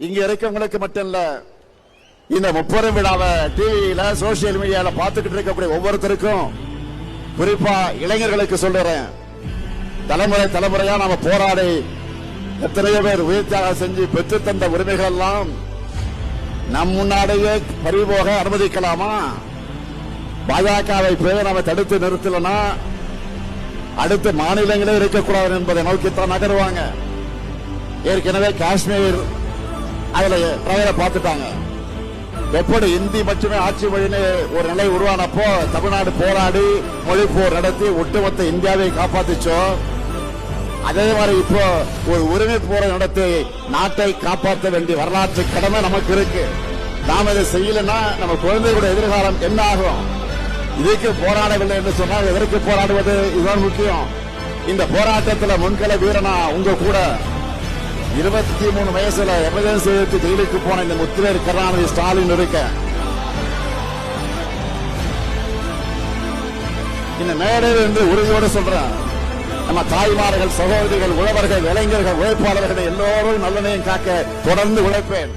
இங்க இருக்கவங்களுக்கு மட்டும் இல்ல இந்த முப்பெரும் விழாவை டிவியில சோசியல் மீடியால பார்த்துக்கிட்டு இருக்கக்கூடிய ஒவ்வொருத்தருக்கும் குறிப்பா இளைஞர்களுக்கு சொல்றேன். தலைமுறை தலைமுறையா நாம போராடி எத்தனையோ பேர் உயிர்த்தியாக செஞ்சு பெற்று தந்த உரிமைகள் எல்லாம் நம் முன்னாடியே பறிபோக அனுமதிக்கலாமா? பாஜகவை போய் நாம தடுத்து நிறுத்தலனா? அடுத்த மாநிலங்களே இருக்கக்கூடாது என்பதை நோக்கித்தான் நகருவாங்க. ஏற்கனவே காஷ்மீர் அதுல பிரதமரை பார்த்துட்டாங்க. எப்படி இந்தி மட்டுமே ஆட்சி மொழின்னு ஒரு நிலை உருவானப்போ தமிழ்நாடு போராடி மொழி போர் நடத்தி ஒட்டுமொத்த இந்தியாவை காப்பாத்திச்சோம் அதே மாதிரி இப்போ ஒரு உரிமை போரை நடத்தி நாட்டை காப்பாற்ற வேண்டிய வரலாற்று கடமை நமக்கு இருக்கு. நாம் இதை செய்யலன்னா நம்ம குழந்தைகளுடைய எதிர்காலம் என்ன ஆகும்? இதுக்கு போராடவில்லை என்று சொன்னால் எதற்கு போராடுவது? இதுதான் முக்கியம். இந்த போராட்டத்தில் முன்கள வீரனா உங்க கூட இருபத்தி மூணு வயசுல எமர்ஜென்சி எடுத்து ஜெயிலுக்கு போன இந்த முத்துவேர் கருணாநிதி ஸ்டாலின் இருக்க. இந்த மேடையில் இருந்து உறுதியோடு சொல்றேன். நம்ம தாய்மார்கள் சகோதரிகள் உழவர்கள் இளைஞர்கள் உழைப்பாளர்கள் எல்லோரும் நல்லனையும் காக்க தொடர்ந்து உழைப்பேன்.